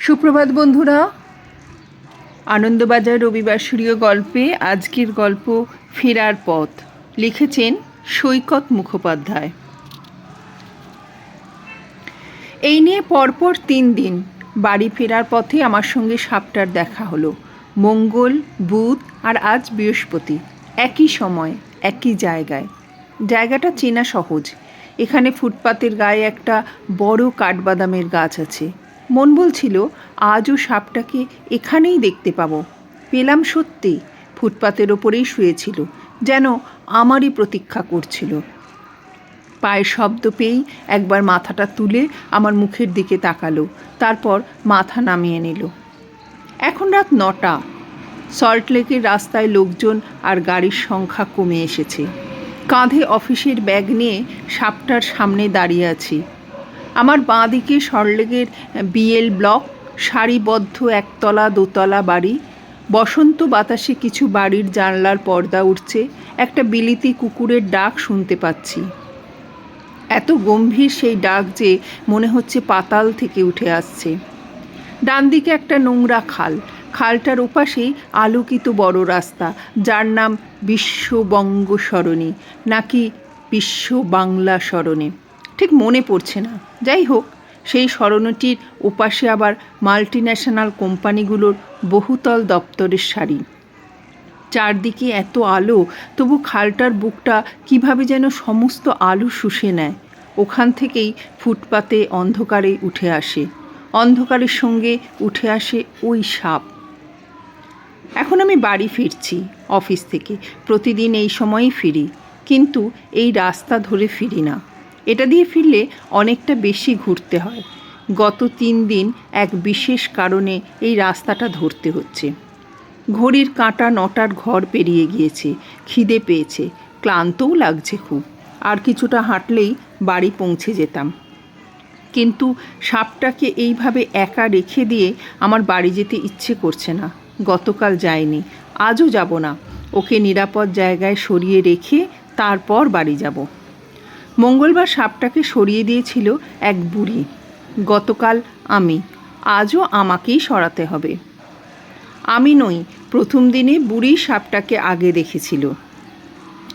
সুপ্রভাত বন্ধুরা। আনন্দবাজার রবিবাসরীয় গল্পে আজকের গল্প ফেরার পথ লিখেছেন সৈকত মুখোপাধ্যায়। এই নিয়ে পরপর তিন দিন বাড়ি ফেরার পথে আমার সঙ্গে সাপটার দেখা হলো। মঙ্গল, বুধ আর আজ বৃহস্পতি একই সময়, একই জায়গায়। জায়গাটা চেনা সহজ। এখানে ফুটপাতের গায়ে একটা বড় কাঠবাদামের গাছ আছে। মন বলছিল, আজও সাপটাকে এখানেই দেখতে পাবো। পেলাম সত্যি, ফুটপাতের ওপরেই শুয়েছিল, যেন আমারই প্রতীক্ষা করছিল। পায়ের শব্দ পেয়েই একবার মাথাটা তুলে আমার মুখের দিকে তাকালো, তারপর মাথা নামিয়ে নিল। এখন রাত নটা। সল্টলেকের রাস্তায় লোকজন আর গাড়ির সংখ্যা কমে এসেছে। কাঁধে অফিসের ব্যাগ নিয়ে সাপটার সামনে দাঁড়িয়ে আছি। আমার বাঁ দিকে সল্টলেকের বিএল ব্লক, সারিবদ্ধ একতলা দোতলা বাড়ি। বসন্ত বাতাসে কিছু বাড়ির জানলার পর্দা উঠছে, একটা বিলিতি কুকুরের ডাক শুনতে পাচ্ছি। এত গম্ভীর সেই ডাক যে মনে হচ্ছে পাতাল থেকে উঠে আসছে। ডান দিকে একটা নোংরা খাল, খালটার ওপাশেই আলোকিত বড় রাস্তা, যার নাম বিশ্ববঙ্গ সরণি, নাকি বিশ্ব বাংলা সরণি। ঠিক মনে পড়ছে না। যাই হোক, সেই সরণটির ওপাশে আবার মাল্টি ন্যাশনাল কোম্পানিগুলোর বহুতল দপ্তরের সারি। চারদিকে এত আলো, তবু খালটার বুকটা কীভাবে যেন সমস্ত আলো শুষে নেয়। ওখান থেকেই ফুটপাতে অন্ধকারে উঠে আসে। অন্ধকারের সঙ্গে উঠে আসে ওই সাপ। এখন আমি বাড়ি ফিরছি, অফিস থেকে। প্রতিদিন এই সময়ই ফিরি। কিন্তু এই রাস্তা ধরে ফিরি না। এটা দিয়ে ফিরলে অনেকটা বেশি ঘুরতে হয়। গত তিন দিন এক বিশেষ কারণে এই রাস্তাটা ধরতে হচ্ছে। ঘড়ির কাঁটা নটার ঘর পেরিয়ে গিয়েছে, খিদে পেয়েছে, ক্লান্তও লাগছে খুব। আর কিছুটা হাঁটলেই বাড়ি পৌঁছে যেতাম। কিন্তু সাপটাকে এইভাবে একা রেখে দিয়ে আমার বাড়ি যেতে ইচ্ছে করছে না। গতকাল যায়নি আজও যাব না। ওকে নিরাপদ জায়গায় সরিয়ে রেখে তারপর বাড়ি যাব। মঙ্গলবার সাপটাকে সরিয়ে দিয়েছিল এক বুড়ি। গতকাল আমি। আজও আমাকেই সরাতে হবে। আমি নই, প্রথম দিনে বুড়ি সাপটাকে আগে দেখেছিল।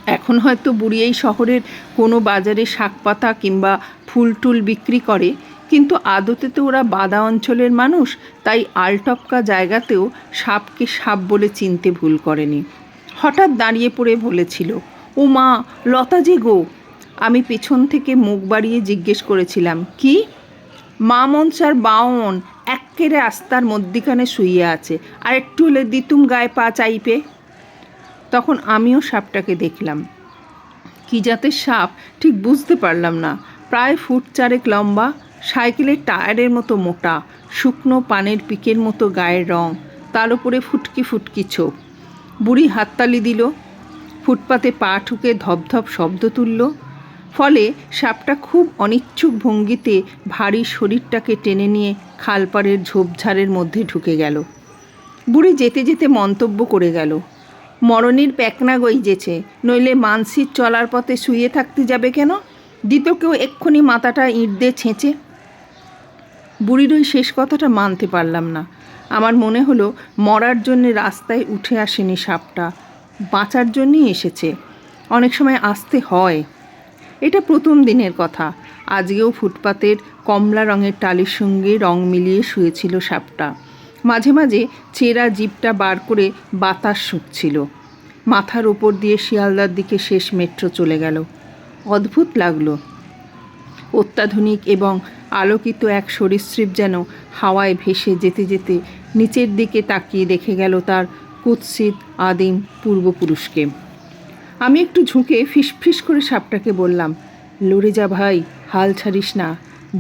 এখন হয়তো বুড়ি এই শহরের কোনো বাজারে শাকপাতা কিংবা ফুল টুল বিক্রি করে, কিন্তু আদতে তো ওরা বাদা অঞ্চলের মানুষ, তাই আলটপকা জায়গাতেও সাপকে সাপ বলে চিনতে ভুল করেনি। হঠাৎ দাঁড়িয়ে পড়ে বলেছিল ও মা লতা যে গো! আমি পেছন থেকে মুখ বাড়িয়ে জিজ্ঞেস করেছিলাম, কি? মা মনসার বাউন এক্কেরে আস্তার মধ্যিখানে শুইয়ে আছে, আর একটু হলে দিতুম গায়ে পা চাইপে? তখন আমিও সাপটাকে দেখলাম। কি জাতের সাপ, ঠিক বুঝতে পারলাম না। প্রায় ফুট চারেক লম্বা, সাইকেলের টায়ারের মতো মোটা, শুকনো পানের পিকের মতো গায়ের রং, তার উপরে ফুটকি ফুটকি চোখ বুড়ি হাততালি দিল, ফুটপাতে পা ঠুকে ধপধপ শব্দ তুলল ফলে সাপটা খুব অনিচ্ছুক ভঙ্গিতে ভারী শরীরটাকে টেনে নিয়ে খালপাড়ের ঝোপঝাড়ের মধ্যে ঢুকে গেল। বুড়ি যেতে যেতে মন্তব্য করে গেল, মরণের প্যাকনা গইজেছে, নইলে মানসির চলার পথে শুয়ে থাকতে যাবে কেন? দিত কেউ এক্ষুনি মাথাটা ইঁট দিয়ে ছেঁচে। বুড়ির ওই শেষ কথাটা মানতে পারলাম না। আমার মনে হলো মরার জন্যে রাস্তায় উঠে আসেনি সাপটা, বাঁচার জন্যই এসেছে। অনেক সময় আসতে হয়। এটা প্রথম দিনের কথা। আজকেও ফুটপাতের কমলা রঙের টালির সঙ্গে রং মিলিয়ে শুয়েছিল সাপটা। মাঝে মাঝে চেরা জিপটা বার করে বাতাস শুকছিল। মাথার ওপর দিয়ে শিয়ালদার দিকে শেষ মেট্রো চলে গেল। অদ্ভুত লাগল। অত্যাধুনিক এবং আলোকিত এক সরীসৃপ যেন হাওয়ায় ভেসে যেতে যেতে নিচের দিকে তাকিয়ে দেখে গেল তার কুৎসিত আদিম পূর্বপুরুষকে। আমি একটু ঝুঁকে ফিসফিস করে সাপটাকে বললাম, লড়ে যা ভাই, হাল ছাড়িস না,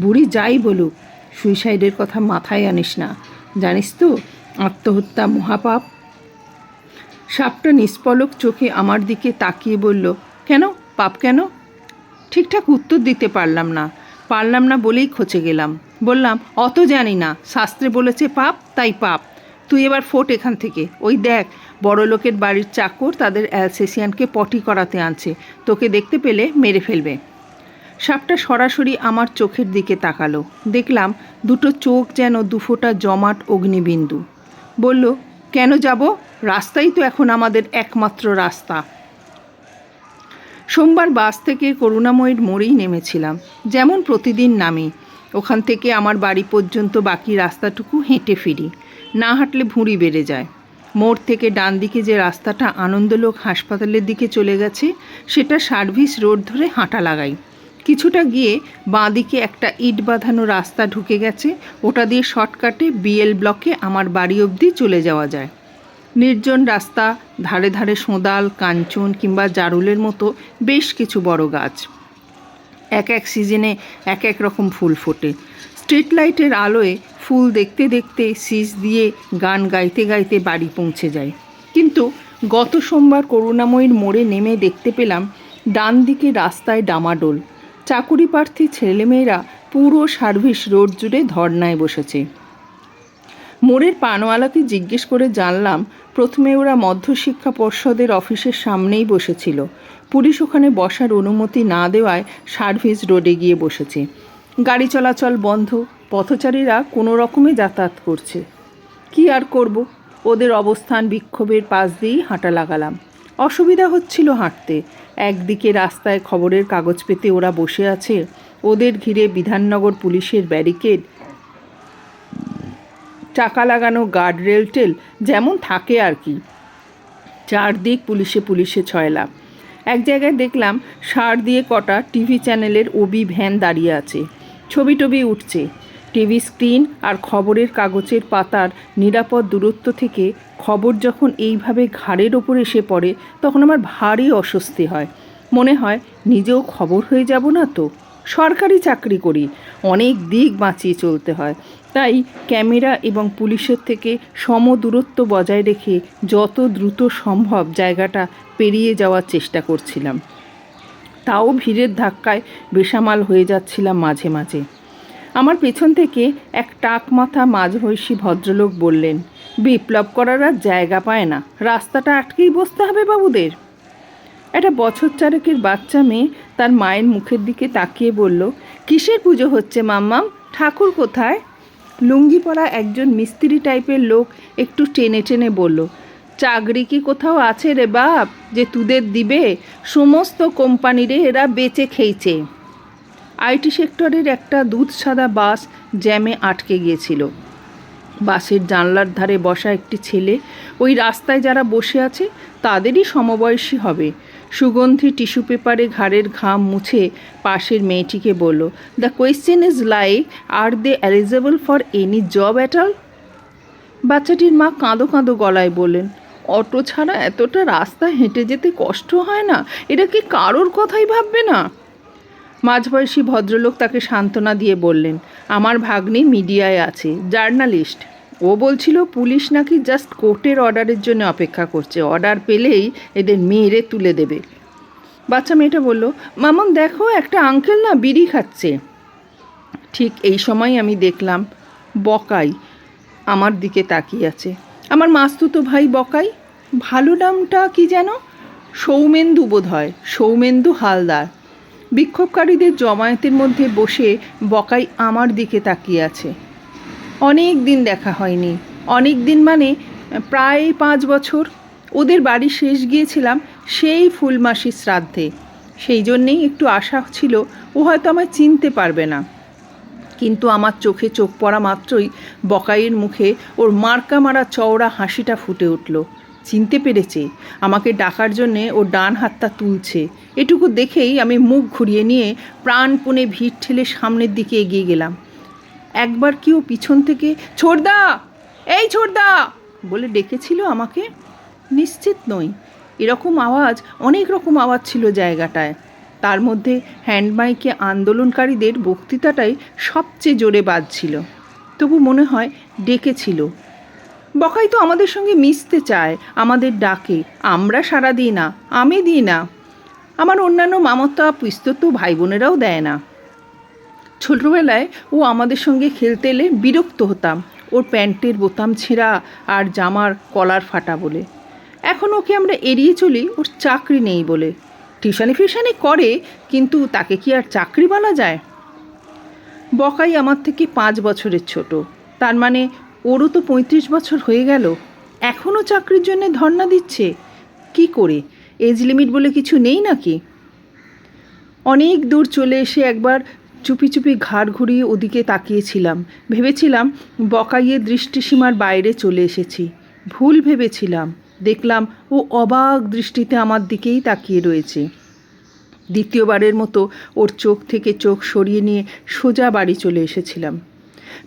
বুড়ি যাই বলুক, সুইসাইডের কথা মাথায় আনিস না, জানিস তো, আত্মহত্যা মহাপাপ? সাপটা নিষ্পলক চোখে আমার দিকে তাকিয়ে বলল, কেন, পাপ কেন? ঠিকঠাক উত্তর দিতে পারলাম না পারলাম না বলেই খচে গেলাম, বললাম, অত জানি না, শাস্ত্রে বলেছে পাপ, তাই পাপ, তুই এবার ফোট এখান থেকে, ওই দেখ বড় লোকের বাড়ির চাকর তাদের অ্যালসেসিয়ানকে পটি করাতে আনছে। তোকে দেখতে পেলে মেরে ফেলবে। সাপটা সরাসরি আমার চোখের দিকে তাকালো। দেখলাম দুটো চোখ যেন দুফোঁটা জমাট অগ্নিবিন্দু। বলল, কেন যাব? রাস্তাই তো এখন আমাদের একমাত্র রাস্তা। সোমবার বাস থেকে করুণাময়ীর মোড়েই নেমেছিলাম। যেমন প্রতিদিন নামি। ওখান থেকে আমার বাড়ি পর্যন্ত বাকি রাস্তাটুকু হেঁটে ফিরি। না হাঁটলে ভুঁড়ি বেড়ে যায়। মোড় থেকে ডান দিকে যে রাস্তাটা আনন্দলোক হাসপাতালের দিকে চলে গেছে, সেটা সার্ভিস রোড ধরে হাঁটা লাগাই। কিছুটা গিয়ে বাঁ দিকে একটা ইট বাঁধানো রাস্তা ঢুকে গেছে, ওটা দিয়ে শর্টকাটে বিএল ব্লকে আমার বাড়ি অবধি চলে যাওয়া যায়। নির্জন রাস্তা, ধারে ধারে সোঁদাল, কাঞ্চন কিংবা জারুলের মতো বেশ কিছু বড় গাছ। এক এক সিজনে এক এক রকম ফুল ফোটে। স্ট্রিট লাইটের আলোয় ফুল দেখতে দেখতে সিজ দিয়ে গান গাইতে গাইতে বাড়ি পৌঁছে যায়। কিন্তু গত সোমবার করুণাময়ীর মোড়ে নেমে দেখতে পেলাম ডান দিকে রাস্তায় ডামাডোল। চাকুরি প্রার্থী ছেলেমেয়েরা পুরো সার্ভিস রোড জুড়ে ধর্নায় বসেছে। মোড়ের পানওয়ালাকে জিজ্ঞেস করে জানলাম, প্রথমে ওরা মধ্যশিক্ষা পর্ষদের অফিসের সামনেই বসেছিল। পুলিশ ওখানে বসার অনুমতি না দেওয়ায় সার্ভিস রোডে গিয়ে বসেছে। গাড়ি চলাচল বন্ধ, পথচারীরা কোনো রকমে যাতায়াত করছে। কি আর করব? ওদের অবস্থান বিক্ষোভের পাশ দিয়েই হাঁটা লাগালাম। অসুবিধা হচ্ছিল হাঁটতে। একদিকে রাস্তায় খবরের কাগজ পেতে ওরা বসে আছে, ওদের ঘিরে বিধাননগর পুলিশের ব্যারিকেড। চাকা লাগানো গার্ড রেল টেল যেমন থাকে আর কি। চারদিক পুলিশে পুলিশে ছয়লা এক জায়গায় দেখলাম, সার দিয়ে কটা টিভি চ্যানেলের ওবি ভ্যান দাঁড়িয়ে আছে। ছবি টবি উঠছে। টিভি স্ক্রিন আর খবরের কাগজের পাতার নিরাপদ দূরত্ব থেকে খবর যখন এইভাবে ঘাড়ের ওপর এসে পড়ে, তখন আমার ভারী অস্বস্তি হয়। মনে হয়, নিজেও খবর হয়ে যাব না তো? সরকারি চাকরি করি, অনেক দিক বাঁচিয়ে চলতে হয়। তাই ক্যামেরা এবং পুলিশের থেকে সম দূরত্ব বজায় রেখে যত দ্রুত সম্ভব জায়গাটা পেরিয়ে যাওয়ার চেষ্টা করছিলাম। তাও ভিড়ের ধাক্কায় বেসামাল হয়ে যাচ্ছিলাম মাঝে মাঝে। আমার পেছন থেকে এক টাক মাথা মাঝবয়সী ভদ্রলোক বললেন, বিপ্লব করার আর জায়গা পায় না, রাস্তাটা আটকেই বসতে হবে বাবুদের। একটা বছর চারেকের বাচ্চা মেয়ে তার মায়ের মুখের দিকে তাকিয়ে বলল, কিসের পুজো হচ্ছে মাম্মাম? ঠাকুর কোথায়? লুঙ্গি পরা একজন মিস্ত্রি টাইপের লোক একটু টেনে টেনে বলল চাকরি কি কোথাও আছে রে বাপ যে তুদের দিবে? সমস্ত কোম্পানিরে এরা বেচে খেয়েছে। আইটি সেক্টরের একটা দুধ সাদা বাস জ্যামে আটকে গিয়েছিল। বাসের জানলার ধারে বসা একটি ছেলে ওই রাস্তায় যারা বসে আছে তাদেরই সমবয়সী হবে। সুগন্ধি টিস্যু পেপারে ঘাড়ের ঘাম মুছে পাশের মেয়েটিকে বলল the question is like are they eligible for any job at all বাচ্চাটির মা কাঁদো কাঁদো গলায় বললেন অটো ছাড়া এতটা রাস্তা হেঁটে যেতে কষ্ট হয় না? এটা কি কারোর কথাই ভাববে না? মাঝবয়সী ভদ্রলোক তাকে সান্ত্বনা দিয়ে বললেন, আমার ভাগ্নি মিডিয়ায় আছে, জার্নালিস্ট। ও বলছিল পুলিশ নাকি জাস্ট কোর্টের অর্ডারের জন্য অপেক্ষা করছে। অর্ডার পেলেই এদের মেয়েরে তুলে দেবে। বাচ্চা মেয়েটা বলল, মামন, দেখো, একটা আঙ্কেল না বিড়ি খাচ্ছে। ঠিক এই সময় আমি দেখলাম বকাই আমার দিকে তাকিয়ে আছে। আমার মাস্তুতো ভাই বকাই ভালো নামটা কি যেন? সৌমেন্দু বোধ হয় সৌমেন্দু হালদার। বিক্ষোভকারীদের জমায়েতের মধ্যে বসে বকাই আমার দিকে তাকিয়ে আছে। অনেক দিন দেখা হয়নি। অনেক দিন মানে প্রায় পাঁচ বছর। ওদের বাড়ি শেষ গিয়েছিলাম সেই ফুলমাসি শ্রাদ্ধে। সেই জন্যেই একটু আশা ছিল ও হয়তো আমায় চিনতে পারবে না। কিন্তু আমার চোখে চোখ পড়া মাত্রই বকাইয়ের মুখে ওর মার্কা মারা চওড়া হাসিটা ফুটে উঠল। চিনতে পেরেছে। আমাকে ডাকার জন্যে ও ডান হাতটা তুলছে। এটুকু দেখেই আমি মুখ ঘুরিয়ে নিয়ে প্রাণপণে ভিড় ঠেলে সামনের দিকে এগিয়ে গেলাম। একবার কেউ পিছন থেকে ছোড়দা এই ছোড়দা বলে ডেকেছিল আমাকে। নিশ্চিত নই। এরকম আওয়াজ, অনেক রকম আওয়াজ ছিল জায়গাটায়। তার মধ্যে হ্যান্ডমাইকে আন্দোলনকারীদের বক্তৃতাটাই সবচেয়ে জোরে বাজছিল। তবু মনে হয় ডেকেছিল। বকাই তো আমাদের সঙ্গে মিশতে চায়, আমাদের ডাকে। আমরা সারা দিই না, আমি দিই না। আমার অন্যান্য মামতা পিস্তত ভাই বোনেরাও দেয় না। ছোটবেলায় ও আমাদের সঙ্গে খেলতে এলে বিরক্ত হতাম, ওর প্যান্টের বোতাম ছেঁড়া আর জামার কলার ফাটা বলে। এখন ওকে আমরা এড়িয়ে চলি, ওর চাকরি নেই বলে। টিউশানি ফিউশানি করে, কিন্তু তাকে কি আর চাকরি বলা যায়? বকাই আমার থেকে পাঁচ বছরের ছোট। তার মানে ওরও তো পঁয়ত্রিশ বছর হয়ে গেল। এখনও চাকরির জন্য ধর্ণা দিচ্ছে। কি করে? এজ লিমিট বলে কিছু নেই নাকি? অনেক দূর চলে এসে একবার চুপি চুপি ঘাড় ঘুরিয়ে ওদিকে তাকিয়েছিলাম। ভেবেছিলাম, বকাইয়ে দৃষ্টিসীমার বাইরে চলে এসেছি। ভুল ভেবেছিলাম। দেখলাম, ও অবাক দৃষ্টিতে আমার দিকেই তাকিয়ে রয়েছে। দ্বিতীয়বারের মতো ওর চোখ থেকে চোখ সরিয়ে নিয়ে সোজা বাড়ি চলে এসেছিলাম।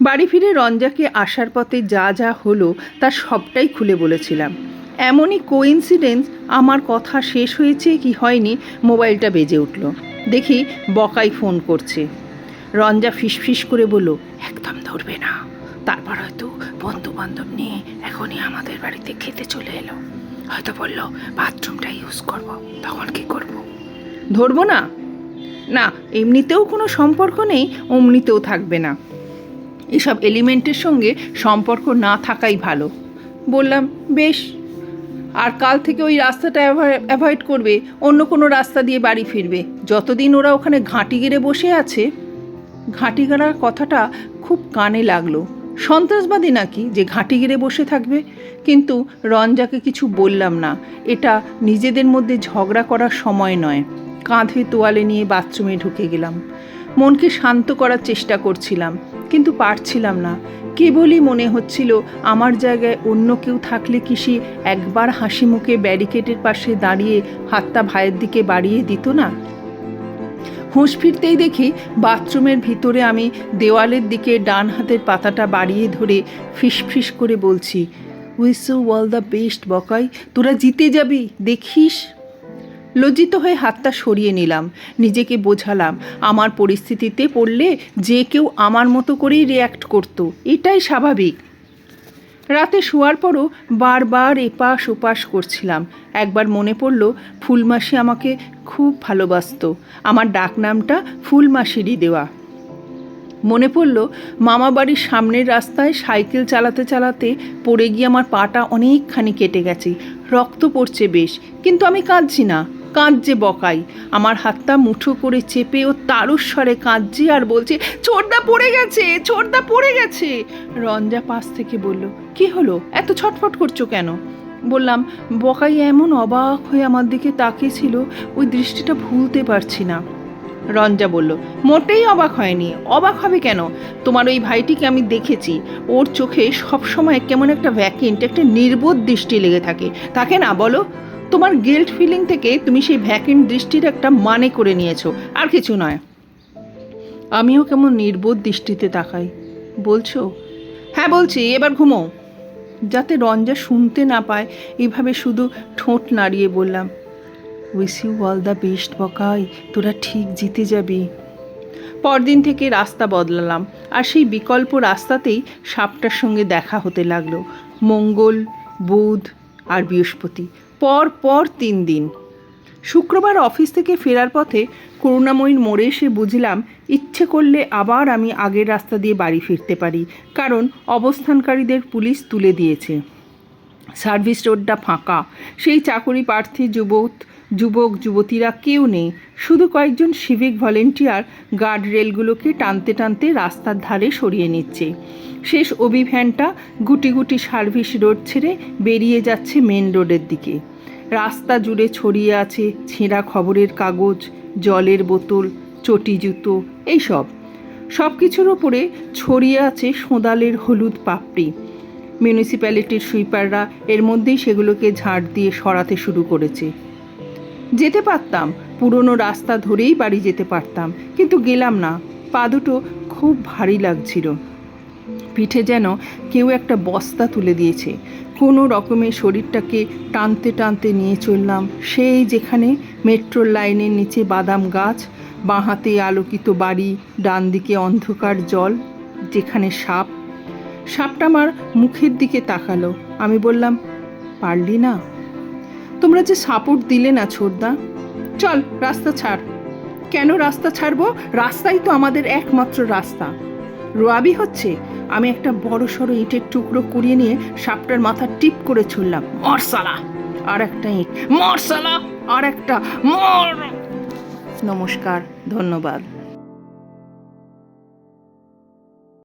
বাড়ি ফিরে রঞ্জাকে আসার পথে যা যা হলো তার সবটাই খুলে বলেছিলাম। এমনই কোইন্সিডেন্স আমার কথা শেষ হয়েছে কি হয়নি মোবাইলটা বেজে উঠল। দেখি বকাই ফোন করছে। রঞ্জা ফিসফিস করে বলল, একদম ধরবে না। তারপর হয়তো বন্ধু বান্ধব নিয়ে এখনই আমাদের বাড়িতে খেতে চলে এলো। হয়তো বলল বাথরুমটা ইউজ করব। তখন কি করব? ধরবো না? না, এমনিতেও কোনো সম্পর্ক নেই, অমনিতেও থাকবে না। এসব এলিমেন্টের সঙ্গে সম্পর্ক না থাকাই ভালো। বললাম, বেশ। আর কাল থেকে ওই রাস্তাটা অ্যাভয়েড করবে, অন্য কোনো রাস্তা দিয়ে বাড়ি ফিরবে। যতদিন ওরা ওখানে ঘাঁটি গেড়ে বসে আছে। ঘাঁটি গেড়ার কথাটা খুব কানে লাগল। সন্ত্রাসবাদী নাকি যে ঘাঁটি গেড়ে বসে থাকবে? কিন্তু রঞ্জাকে কিছু বললাম না। এটা নিজেদের মধ্যে ঝগড়া করার সময় নয়। কাঁধে তোয়ালে নিয়ে বাথরুমে ঢুকে গেলাম। মনকে শান্ত করার চেষ্টা করছিলাম। কিন্তু পারছিলাম না। কেবলই মনে হচ্ছিল আমার জায়গায় অন্য কেউ থাকলে কি সে একবার হাসি মুখে ব্যারিকেডের পাশে দাঁড়িয়ে হাতটা ভাইয়ের দিকে বাড়িয়ে দিত না? হুঁশ ফিরতেই দেখি বাথরুমের ভিতরে আমি দেওয়ালের দিকে ডান হাতের পাতাটা বাড়িয়ে ধরে ফিস ফিস করে বলছি উইস ওয়াল দ্য বেস্ট বকাই, তোরা জিতে যাবি, দেখিস? লজ্জিত হয়ে হাতটা সরিয়ে নিলাম। নিজেকে বোঝালাম, আমার পরিস্থিতিতে পড়লে যে কেউ আমার মতো করেই রিয়্যাক্ট করতো। এটাই স্বাভাবিক। রাতে শোয়ার পরও বারবার এপাশ ওপাশ করছিলাম। একবার মনে পড়ল, ফুলমাসি আমাকে খুব ভালোবাসতো। আমার ডাকনামটা ফুলমাসিরই দেওয়া। মনে পড়ল, মামা বাড়ির সামনের রাস্তায় সাইকেল চালাতে চালাতে পড়ে গিয়ে আমার পাটা অনেকখানি কেটে গেছে। রক্ত পড়ছে বেশ, কিন্তু আমি কাঁদছি না। কাঁদছে বকাই। আমার হাতটা মুঠো করে চেপে ও তারস্বরে কাঁদছে আর বলছে, ছোটদা পড়ে গেছে, ছোটদা পড়ে গেছে। রঞ্জা পাশ থেকে বলল, কি হলো? এত ছটফট করছ কেন? বললাম, বকাই এমন অবাক হয়ে আমার দিকে তাকিয়েছিল, ওই দৃষ্টিটা ভুলতে পারছি না। রঞ্জা বলল, মোটেই অবাক হয়নি। অবাক হবে কেন? তোমার ওই ভাইটিকে আমি দেখেছি। ওর চোখে সবসময় কেমন একটা ভ্যাকেন্ট একটা নির্বোধ দৃষ্টি লেগে থাকে। তাকে না বলো? তোমার গিল্ট ফিলিং থেকে তুমি সেই ভ্যাকেন্ট দৃষ্টির একটা মানে করে নিয়েছো, আর কিছু নয়। আমিও কেমন নির্বোধ দৃষ্টিতে তাকাই। বলছো? হ্যাঁ বলছি, এবার ঘুমো। যাতে রঞ্জা শুনতে না পায়, এভাবে শুধু ঠোঁট নাড়িয়ে বললাম wish you all the best Bokai, তোরা ঠিক জিতে যাবি। পরদিন থেকে রাস্তা বদলালাম, আর সেই বিকল্প রাস্তাতেই সাপটার সঙ্গে দেখা হতে লাগল, মঙ্গল, বুধ আর বৃহস্পতি। পর পর তিন দিন। শুক্রবার অফিস থেকে ফেরার পথে করুণাময়ীর মোড়ে এসে বুঝলাম, ইচ্ছে করলে আবার আমি আগের রাস্তা দিয়ে বাড়ি ফিরতে পারি, কারণ অবস্থানকারীদের পুলিশ তুলে দিয়েছে। সার্ভিস রোডটা ফাঁকা। সেই চাকরি প্রার্থী যুবক যুবক, যুবতীরা কেউ নেই। শুধু কয়েকজন সিভিক ভলেন্টিয়ার গার্ড রেলগুলোকে টানতে টানতে রাস্তার ধারে সরিয়ে নিচ্ছে। শেষ অভিভ্যানটা গুটি গুটি সার্ভিস রোড ছেড়ে বেরিয়ে যাচ্ছে মেন রোডের দিকে। রাস্তা জুড়ে ছড়িয়ে আছে ছেঁড়া খবরের কাগজ, জলের বোতল, চটি জুতো, এইসব। সব কিছুর ওপরে ছড়িয়ে আছে সোঁদালের হলুদ পাপড়ি। মিউনিসিপ্যালিটির সুইপাররা এর মধ্যেই সেগুলোকে ঝাড় দিয়ে সরাতে শুরু করেছে। যেতে পারতাম, পুরনো রাস্তা ধরেই বাড়ি যেতে পারতাম, কিন্তু গেলাম না। পা দুটো খুব ভারী লাগছিল। পিঠে যেন কেউ একটা বস্তা তুলে দিয়েছে। কোনো রকমের শরীরটাকে টানতে টানতে নিয়ে চললাম। সেই যেখানে মেট্রোর লাইনের নিচে বাদাম গাছ বাঁ হাতে আলোকিত বাড়ি ডান দিকে অন্ধকার জল, যেখানে সাপ সাপটা আমার মুখের দিকে তাকালো। আমি বললাম, পারলি না? তোমরা যে সাপোর্ট দিলে না, ছোটদা। চল, রাস্তা ছাড়। কেন রাস্তা ছাড়বো? রাস্তাই তো আমাদের একমাত্র রাস্তা। রোয়াবি হচ্ছে? আমি একটা বড় সড়ো ইটের টুকরো কুড়িয়ে নিয়ে সাপটার মাথা টিপ করে ছুড়লাম। মরসালা আর একটা ইট। মরসালা আর একটা। মর! নমস্কার, ধন্যবাদ।